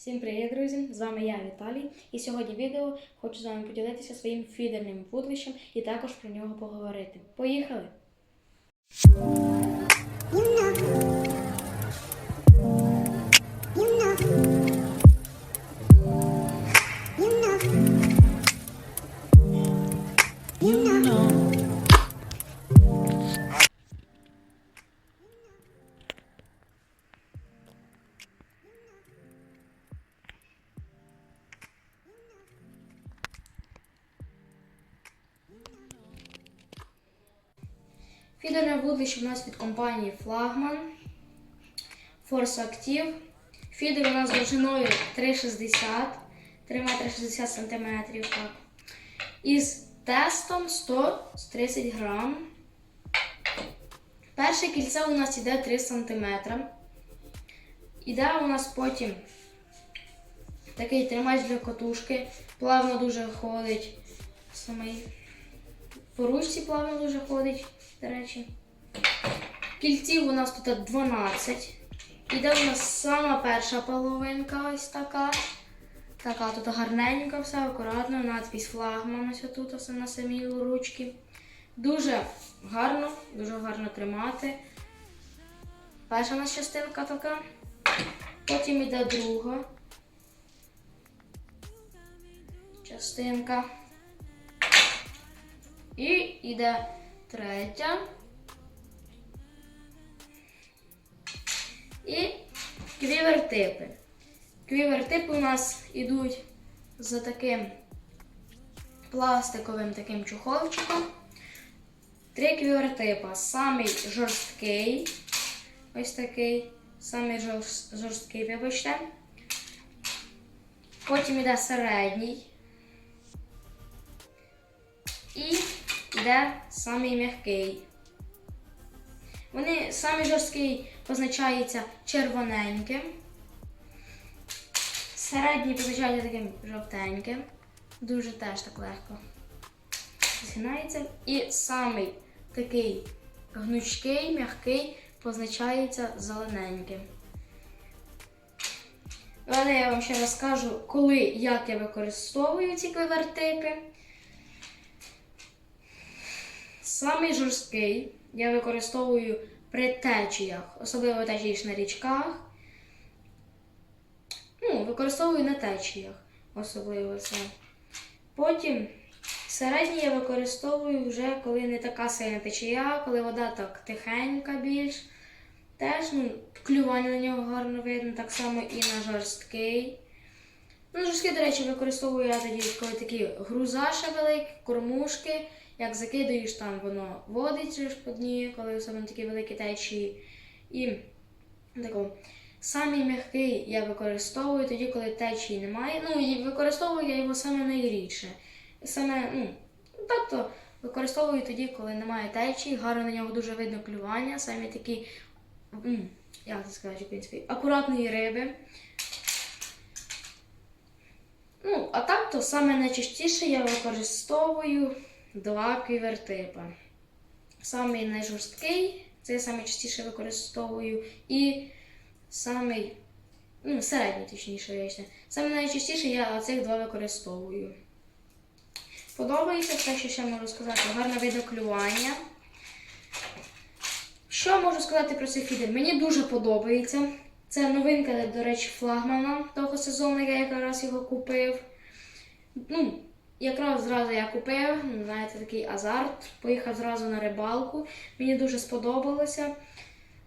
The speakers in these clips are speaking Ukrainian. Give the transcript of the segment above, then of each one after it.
Всім привіт, друзі! З вами я, Віталій, і сьогодні відео хочу з вами поділитися своїм фідерним вудлищем і також про нього поговорити. Поїхали! Фідерне вудлище у нас від компанії Flagman Force Active. Фідер у нас довжиною 3,60 3 метри 60 сантиметрів. Так. Із тестом 130 грам. Перше кільце у нас іде 3 см. Іде у нас потім такий тримач для котушки. Плавно дуже ходить. Самий по ручці плавно дуже ходить, до речі. Кільців у нас тут 12. Іде у нас сама перша половинка ось така. Така тут гарненька, все акуратно, надпись флагман ось тут ось на самій ручці. Дуже гарно, дуже гарно тримати. Перша у нас частинка така. Потім іде друга частинка. І йде третя. І квівертипи. Квівертипи у нас йдуть за таким пластиковим таким чуховчиком. Три квівертипа. Самий жорсткий. Ось такий. Самий жорсткий, вибачте. Потім йде середній. Йде самий м'який. Вони самий жорсткий позначається червоненьким. Середній позначається таким жовтеньким. Дуже теж так легко згинається. І самий такий гнучкий, м'який позначається зелененьким. Але я вам ще розкажу, коли, як я використовую ці квивертипи. Самий жорсткий я використовую при течіях, особливо течієш на річках. Ну, використовую на течіях, особливо це. Потім середній я використовую вже, коли не така сильна течія, коли вода так тихенька більш. Теж ну, клювання на нього гарно видно, так само і на жорсткий. Ну, жорсткий, до речі, використовую я тоді, коли такі грузаші великі, кормушки. Як закидаєш, там воно водить же ж по дні, коли особливо такі великі течії. І тако. Самий м'який я використовую тоді, коли течії немає. Ну, і використовую я його саме найрідше. Саме, ну, тобто використовую тоді, коли немає течії, гарно на нього дуже видно клювання, самі такі, як це сказати, принципі, акуратної риби. Ну, а так то саме найчастіше я використовую два квівертипа. Самий найжорсткий, це я саме частіше використовую, і самий, ну, середній, точніше, вийшли. Саме найчастіше я цих два використовую. Подобається все, що ще можу сказати. Гарне видоклювання. Що можу сказати про цей фідер? Мені дуже подобається. Це новинка, до речі, флагмана того сезону, я якраз його купив. Ну, якраз зразу я купив, знаєте, такий азарт. Поїхав зразу на рибалку. Мені дуже сподобалося.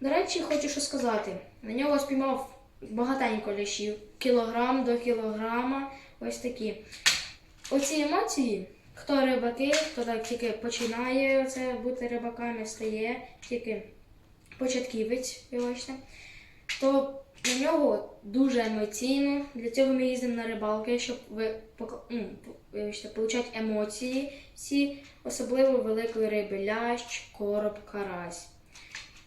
До речі, хочу що сказати. На нього спіймав багатенько лящів. Кілограм до кілограма. Ось такі. Оці емоції, хто рибаки, хто так тільки починає це бути рибаками, стає, тільки початківець, вибачте, то на нього дуже емоційно. Для цього ми їздимо на рибалки, щоб ви пока- ну, емоції всі, особливо великої риби, лящ, короб, карась.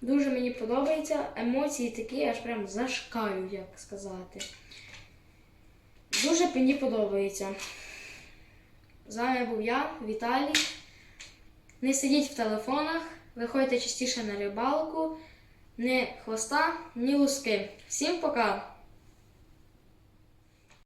Дуже мені подобається. Емоції такі, аж прям зашкалюють, як сказати. Дуже мені подобається. З вами був я, Віталій. Не сидіть в телефонах, виходьте частіше на рибалку, ні хвоста, ні луски. Всім пока!